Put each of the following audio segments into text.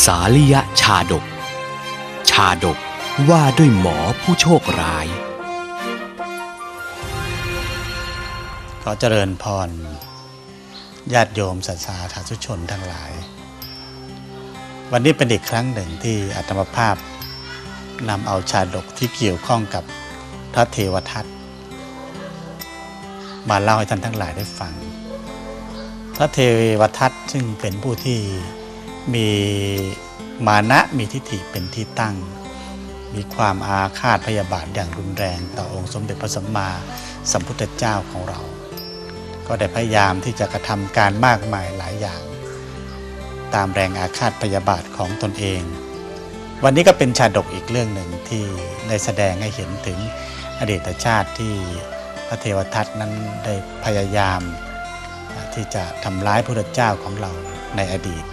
สาลิยะชาดก ชาดกว่าด้วยหมอผู้โชคร้าย ขอเจริญพร ญาติโยมศรัทธาสาธุชนทั้งหลาย วันนี้เป็นอีกครั้งหนึ่งที่อาตมภาพนำเอาชาดกที่เกี่ยวข้องกับพระเทวทัตมาเล่าให้ท่านทั้งหลายได้ฟัง พระเทวทัตซึ่งเป็นผู้ที่ มีมานะมีทิฏฐิเป็นที่ตั้ง มีความอาฆาตพยาบาทอย่างรุนแรงต่อองค์สมเด็จพระสัมมาสัมพุทธเจ้าของเรา ก็ได้พยายามที่จะกระทำการมากมายหลายอย่าง ตามแรงอาฆาตพยาบาทของตนเอง วันนี้ก็เป็นชาดกอีกเรื่องหนึ่งที่ได้แสดงให้เห็นถึงอดีตชาติที่พระเทวทัตนั้นได้พยายามที่จะทำร้ายพระเจ้าของเราในอดีต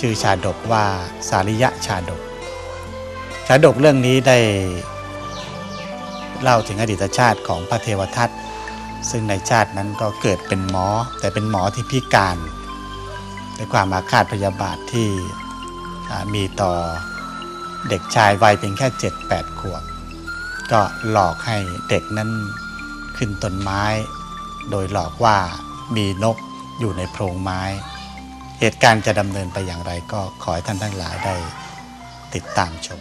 ชื่อชาดกว่าสาริยะชาดก ชาดกเรื่องนี้ได้เล่าถึงอดีตชาติของพระเทวทัตซึ่งในชาตินั้นก็เกิดเป็นหมอ แต่เป็นหมอที่พิการด้วยความอาฆาตพยาบาทที่มีต่อเด็กชายวัยเพียงแค่ 7-8 ขวบ ก็หลอกให้เด็กนั้นขึ้นต้นไม้ โดยหลอกว่ามีนกอยู่ในโพรงไม้ เหตุการณ์จะดำเนินไปอย่างไรก็ขอให้ท่านทั้งหลายได้ติดตามชม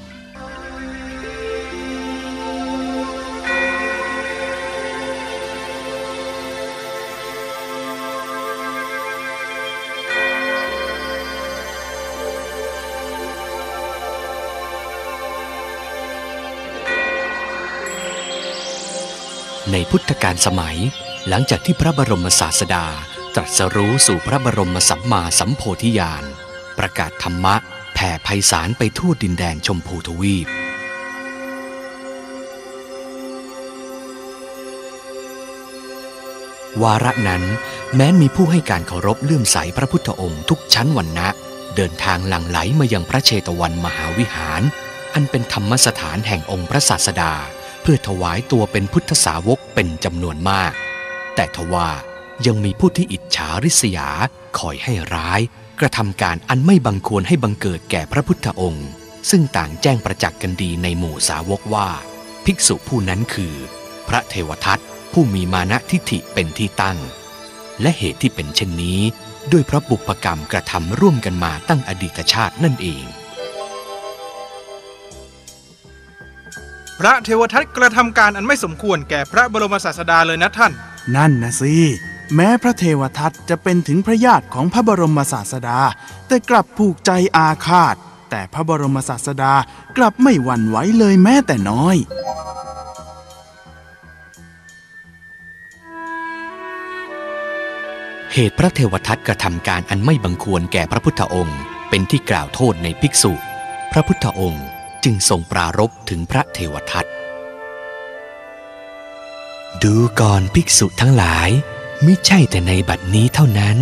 ในพุทธกาลสมัย หลังจากที่พระบรมศาสดา ตรัสรู้สู่พระบรมสัมมาสัมโพธิญาณ ประกาศธรรมะแผ่ไพศาลไปทั่วดินแดนชมพูทวีป วาระนั้นแม้นมีผู้ให้การเคารพเลื่อมใสพระพุทธองค์ทุกชั้นวรรณะเดินทางหลั่งไหลมายังพระเชตวันมหาวิหาร อันเป็นธรรมสถานแห่งองค์พระศาสดา เพื่อถวายตัวเป็นพุทธสาวกเป็นจำนวนมาก แต่ทว่า ยังมีผู้ที่อิจฉาริษยาคอยให้ร้าย กระทำการอันไม่บังควรให้บังเกิดแก่พระพุทธองค์ ซึ่งต่างแจ้งประจักษ์กันดีในหมู่สาวกว่า ภิกษุผู้นั้นคือ พระเทวทัตผู้มีมานะทิฏฐิเป็นที่ตั้ง และเหตุที่เป็นเช่นนี้ ด้วยพระบุพกรรมกระทำร่วมกันมาตั้งอดีตชาตินั่นเองพระเทวทัตกระทำการอันไม่สมควรแก่พระบรมศาสดาเลยนะท่าน นั่นนะสิ แม้พระเทวทัตจะเป็นถึงพระญาติของพระบรมศาสดา แต่กลับผูกใจอาฆาต แต่พระบรมศาสดากลับไม่หวั่นไหวเลยแม้แต่น้อยเหตุพระเทวทัตกระทำการอันไม่บังควรแก่พระพุทธองค์ เป็นที่กล่าวโทษในภิกษุ พระพุทธองค์จึงทรงปรารภถึงพระเทวทัตดูก่อนภิกษุทั้งหลาย ไม่ใช่แต่ในบัดนี้เท่านั้น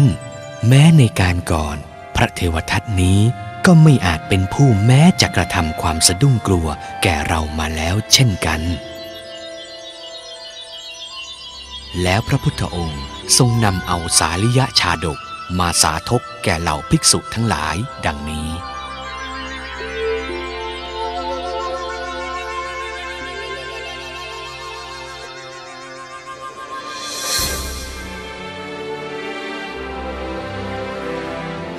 แม้ในการก่อน พระเทวทัตนี้ก็ไม่อาจเป็นผู้แม้จะกระทำความสะดุ้งกลัวแก่เรามาแล้วเช่นกัน แล้วพระพุทธองค์ทรงนำเอาสาลิยะชาดก มาสาธกแก่เหล่าภิกษุทั้งหลายดังนี้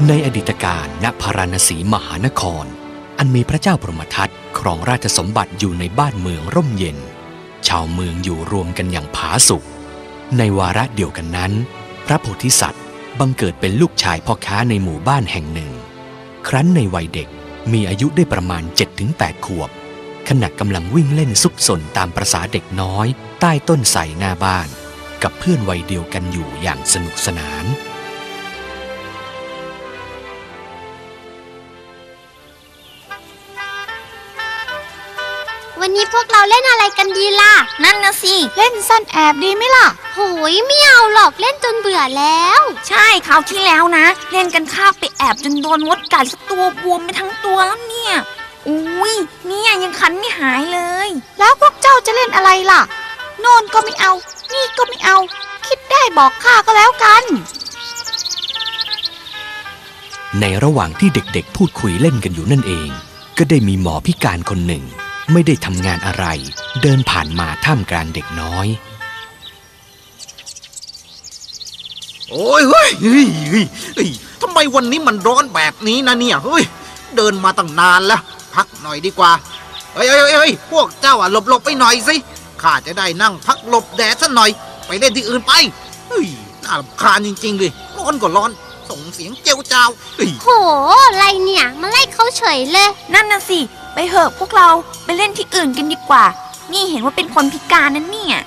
ในอดีตการณพาราณสีมหานคร อันมีพระเจ้าพรหมทัตครองราชสมบัติอยู่ในบ้านเมืองร่มเย็น ชาวเมืองอยู่รวมกันอย่างผาสุกในวาระเดียวกันนั้น พระโพธิสัตว์บังเกิดเป็นลูกชายพ่อค้าในหมู่บ้านแห่งหนึ่ง ครั้นในวัยเด็กมีอายุได้ประมาณ 7-8 ขวบ ขณะกำลังวิ่งเล่นซุกซนตามประษาเด็กน้อย ใต้ต้นไทรหน้าบ้าน กับเพื่อนวัยเดียวกันอยู่อย่างสนุกสนาน วันนี้พวกเราเล่นอะไรกันดีล่ะ นั่นนะสิ เล่นซ่อนแอบดีไหมล่ะโหยไม่เอาหรอกเล่นจนเบื่อแล้ว ใช่คราวที่แล้วนะ เล่นกันข้าวไปแอบจนโดนมดกัดสักตัวบวมไปทั้งตัวแล้วเนี่ยอุ้ยเนี่ยยังคันไม่หายเลย แล้วพวกเจ้าจะเล่นอะไรล่ะ โน่นก็ไม่เอา นี่ก็ไม่เอา คิดได้บอกข้าก็แล้วกัน ในระหว่างที่เด็กๆ พูดคุยเล่นกันอยู่นั่นเอง ก็ได้มีหมอพิการคนหนึ่ง ไม่ได้ทำงานอะไร เดินผ่านมาท่ามกลางเด็กน้อย โอ้ยเฮ้ยเฮ้ยเฮ้ยเฮ้ยทำไมวันนี้มันร้อนแบบนี้นะเนี่ยเฮ้ยเดินมาตั้งนานแล้ว พักหน่อยดีกว่าเฮ้ยเฮ้ยเฮ้ยเฮ้ยพวกเจ้าอะหลบหลบไปหน่อยสิข้าจะได้นั่งพักหลบแดดสักหน่อย ไปเล่นที่อื่นไปเฮ้ยน่ารำคาญจริงๆเลยร้อนก็ร้อนส่งเสียงเจียวจ้าวเฮ้ยโหอะไรเนี่ย มาไล่เขาเฉยเลย นั่นน่ะสิ ไปเหอะพวกเราไปเล่นที่อื่นกันดีกว่า นี่เห็นว่าเป็นคนพิการนั่นเนี่ย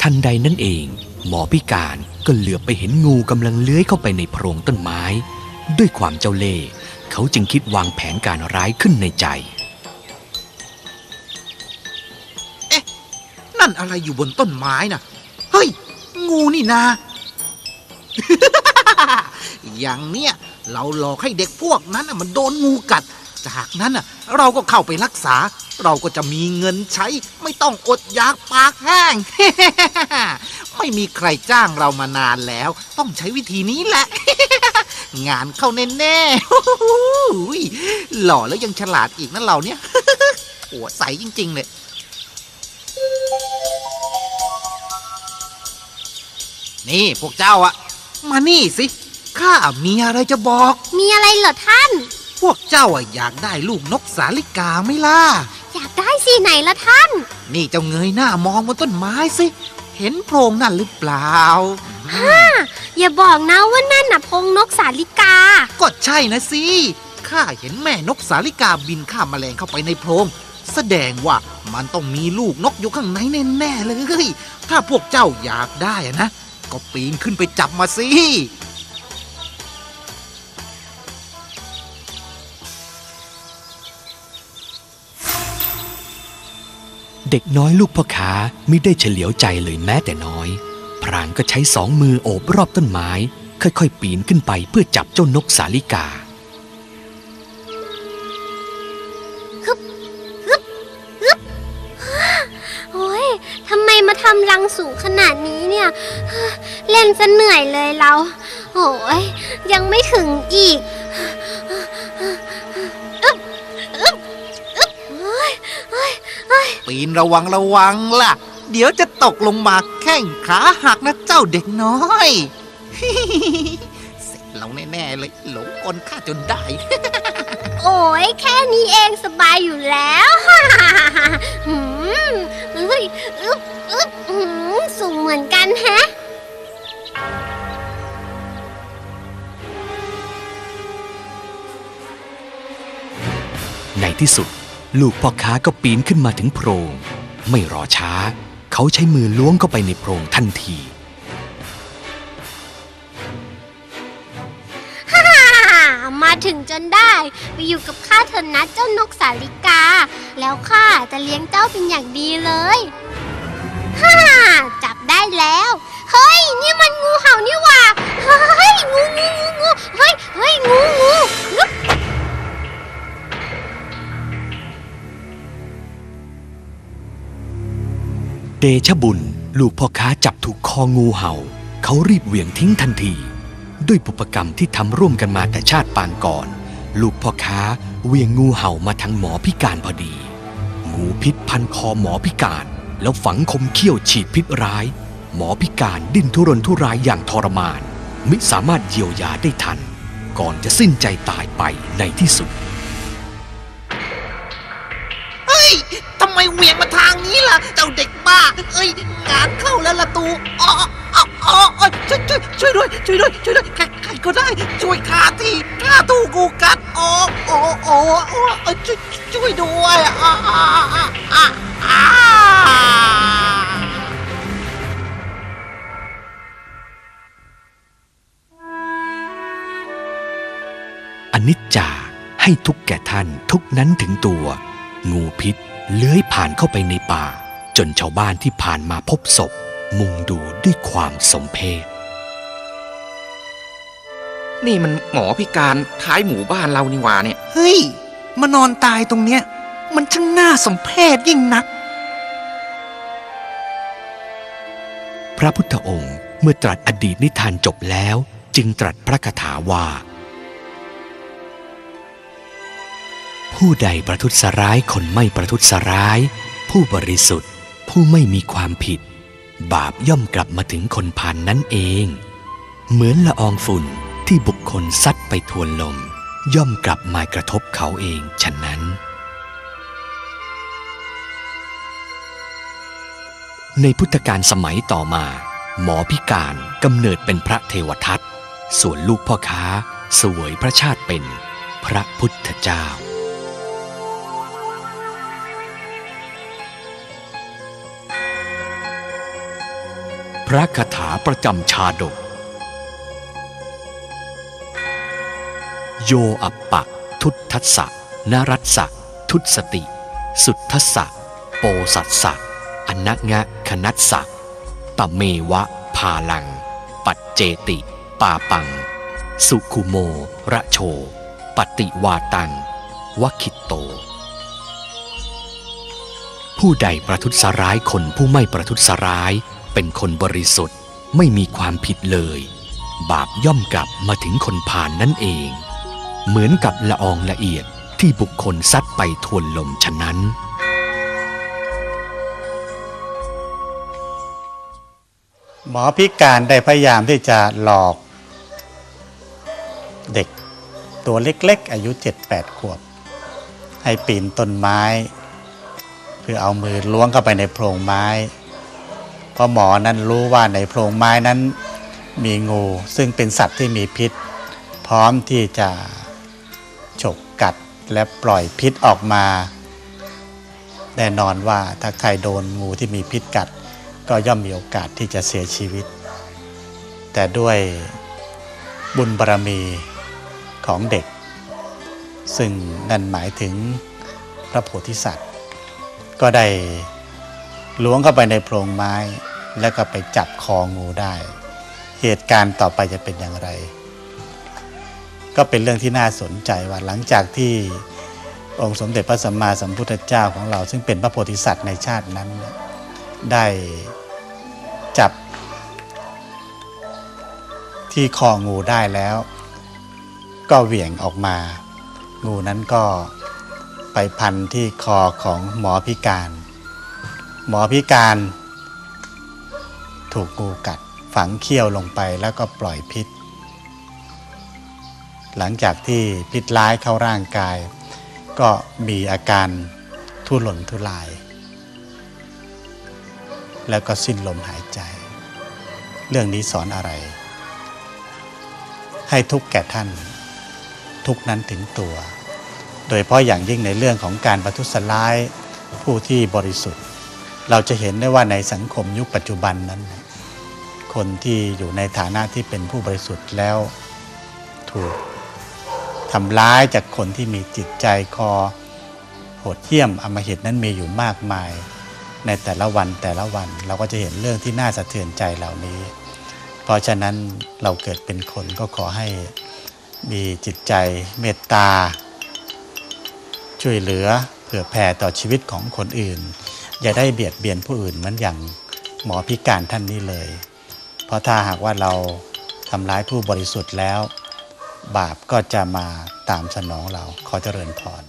ทันใดนั้นเอง หมอพิการก็เหลือบไปเห็นงูกำลังเลื้อยเข้าไปในโพรงต้นไม้ ด้วยความเจ้าเล่ห์เขาจึงคิดวางแผนการร้ายขึ้นในใจนั่นอะไรอยู่บนต้นไม้น่ะ เฮ้ย งูนี่นา อย่างเนี้ยเราหลอกให้เด็กพวกนั้นมันโดนงูกัด จากนั้นน่ะเราก็เข้าไปรักษา เราก็จะมีเงินใช้ ไม่ต้องอดอยากปากแห้ง ไม่มีใครจ้างเรามานานแล้ว ต้องใช้วิธีนี้แหละ งานเข้าแน่ๆหล่อแล้วยังฉลาดอีกนะเราเนี่ยหัวใสจริง ๆ เลยนี่พวกเจ้าอะมานี่สิ ข้ามีอะไรจะบอก มีอะไรเหรอท่าน พวกเจ้าอะอยากได้ลูกนกสาลิกาไหม่ล่ะ อยากได้สิไหนละท่าน นี่เจ้าเงยหน้ามองบนต้นไม้สิ เห็นโพรงนั่นหรือเปล่าอย่าบอกนะว่านั่นน่ะพงนกสาลิกา ก็ใช่นะสิข้าเห็นแม่นกสาลิกาบินข้ามแมลงเข้าไปในโพรง แสดงว่ามันต้องมีลูกนกอยู่ข้างในแน่ๆเลย ถ้าพวกเจ้าอยากได้อะนะ ก็ปีนขึ้นไปจับมาสิ เด็กน้อยลูกพ่อค้าไม่ได้เฉลียวใจเลยแม้แต่น้อย พรานก็ใช้สองมือโอบรอบต้นไม้ ค่อยๆ ปีนขึ้นไปเพื่อจับเจ้านกสาลิกาโอ้ยทำไมมาทำรังสูงขนาดนี้เนี่ย เล่นซะเหนื่อยเลยเรา โอ้ยยังไม่ถึงอีก ปีนระวังระวังล่ะ เดี๋ยวจะตกลงมาแข้งขาหักนะเจ้าเด็กน้อย เสร็จเราแน่ๆเลยหลงกลข้าจนได้ โอ้ยแค่นี้เองสบายอยู่แล้วหืมเฮ้ยอึ๊บอึ๊บหืมสูงเหมือนกันแฮะในที่สุด ลูกพ่อค้าก็ปีนขึ้นมาถึงโพรง ไม่รอช้า เขาใช้มือล้วงเข้าไปในโพรงทันทีมาถึงจนได้ ไปอยู่กับข้าเถอะนะเจ้านกสาลิกา แล้วข้าจะเลี้ยงเจ้าเป็นอย่างดีเลยฮ่าจับได้แล้ว เฮ้ย นี่มันงูเห่านี่หว่า เฮ้ย งูงูงูงูเฮ้ย เฮ้ย งูงูอึ๊บ เดชะบุญ ลูกพ่อค้าจับถูกคองูเห่า เขารีบเหวี่ยงทิ้งทันที ด้วยปุปกรรมที่ทำร่วมกันมาแต่ชาติปางก่อน ลูกพ่อค้าเวียงงูเห่ามาทางหมอพิการพอดี งูพิษพันคอหมอพิการ แล้วฝังคมเขี้ยวฉีดพิษร้าย หมอพิการดิ้นทุรนทุรายอย่างทรมาน ไมิสามารถเยียวยาได้ทัน ก่อนจะสิ้นใจตายไปในที่สุด ไมเหวี่ยงมาทางนี้ล่ะ เจ้าเด็กบ้า เอ้ยงานเข้าแล้วละตูอ๋ออ๋ออ๋อช่วยช่วยช่วยด้วย ช่วยด้วย ช่วยด้วย ใครใครก็ได้ ช่วยข้าทีข้าถูกกูกัดอ๋ออ๋ออ๋ออ๋อเอ้ยช่วยช่วยด้วยอ่าอ่าอ่าอ่าอ่าอนิจจาให้ทุกแก่ท่านทุกนั้นถึงตัว งูพิษ เลื้อยผ่านเข้าไปในป่า จนชาวบ้านที่ผ่านมาพบศพ มุงดูด้วยความสมเพชนี่มันหมอพิการท้ายหมู่บ้านเรานี่หว่าเนี่ย เฮ้ย มานอนตายตรงเนี้ย มันช่างน่าสมเพชยิ่งนักระพุทธองค์เมื่อตรัสอดีตนิทานจบแล้ว จึงตรัสพระคาถาว่า ผู้ใดประทุษร้ายคนไม่ประทุษร้าย ผู้บริสุทธิ์ ผู้ไม่มีความผิด บาปย่อมกลับมาถึงคนผ่านนั่นเอง เหมือนละอองฝุ่นที่บุคคลซัดไปทวนลม ย่อมกลับมากระทบเขาเองฉะนั้น ในพุทธกาลสมัยต่อมา หมอพิการกำเนิดเป็นพระเทวทัตส่วนลูกพ่อค้าสวยพระชาติเป็นพระพุทธเจ้า พระคาถาประจำชาดก โยอัปปะ ทุตทัสสะนรัสสะทุสติ สุทธัสสะโปสัสสะอนักงะคนัสสะตะเมวะ พาลัง ปัจเจติ ปาปัง สุขุโม ระโช ปฏิวาตังวคิตโต ผู้ใดประทุษร้ายคนผู้ไม่ประทุษร้าย เป็นคนบริสุทธิ์ไม่มีความผิดเลย บาปย่อมกลับมาถึงคนผ่านนั่นเอง เหมือนกับละอองละเอียดที่บุคคลซัดไปทวนลมฉะนั้น หมอพิการได้พยายามที่จะหลอก เด็กตัวเล็กๆ อายุ 7-8 ขวบ ให้ปีนต้นไม้ เพื่อเอามือล้วงเข้าไปในโพรงไม้ เพราะหมอนั้นรู้ว่าในโพรงไม้นั้นมีงู ซึ่งเป็นสัตว์ที่มีพิษ พร้อมที่จะฉกกัดและปล่อยพิษออกมา แน่นอนว่าถ้าใครโดนงูที่มีพิษกัด ก็ย่อมมีโอกาสที่จะเสียชีวิต แต่ด้วยบุญบารรมีของเด็ก ซึ่งนั่นหมายถึงพระโพธิสัตว์ ก็ได้ ล้วงเข้าไปในโพรงไม้ แล้วก็ไปจับคองูได้ เหตุการณ์ต่อไปจะเป็นอย่างไร ก็เป็นเรื่องที่น่าสนใจว่าหลังจากที่องค์สมเด็จพระสัมมาสัมพุทธเจ้าของเรา ซึ่งเป็นพระโพธิสัตว์ในชาตินั้น ได้จับที่คองูได้แล้ว ก็เหวี่ยงออกมา งูนั้นก็ไปพันที่คอของหมอพิการ หมอพิการ ถูกงูกัดฝังเขี้ยวลงไปแล้วก็ปล่อยพิษ หลังจากที่พิษร้ายเข้าร่างกาย ก็มีอาการทุรนทุราย แล้วก็สิ้นลมหายใจ เรื่องนี้สอนอะไร ให้ทุกแก่ท่าน ทุกนั้นถึงตัว โดยเฉพาะอย่างยิ่งในเรื่องของการประทุษร้ายผู้ที่บริสุทธิ์ เราจะเห็นได้ว่าในสังคมยุคปัจจุบันนั้น คนที่อยู่ในฐานะที่เป็นผู้บริสุทธิ์แล้ว ถูกทำร้ายจากคนที่มีจิตใจคอ โหดเหี้ยมอมหิตนั้นมีอยู่มากมาย ในแต่ละวันแต่ละวัน เราก็จะเห็นเรื่องที่น่าสะเทือนใจเหล่านี้ เพราะฉะนั้นเราเกิดเป็นคนก็ขอให้มีจิตใจเมตตา ช่วยเหลือเผื่อแผ่ต่อชีวิตของคนอื่น อย่าได้เบียดเบียนผู้อื่นเหมือนอย่างหมอพิการท่านนี้เลย เพราะถ้าหากว่าเราทำร้ายผู้บริสุทธิ์แล้ว บาปก็จะมาตามสนองเราขอเจริญพร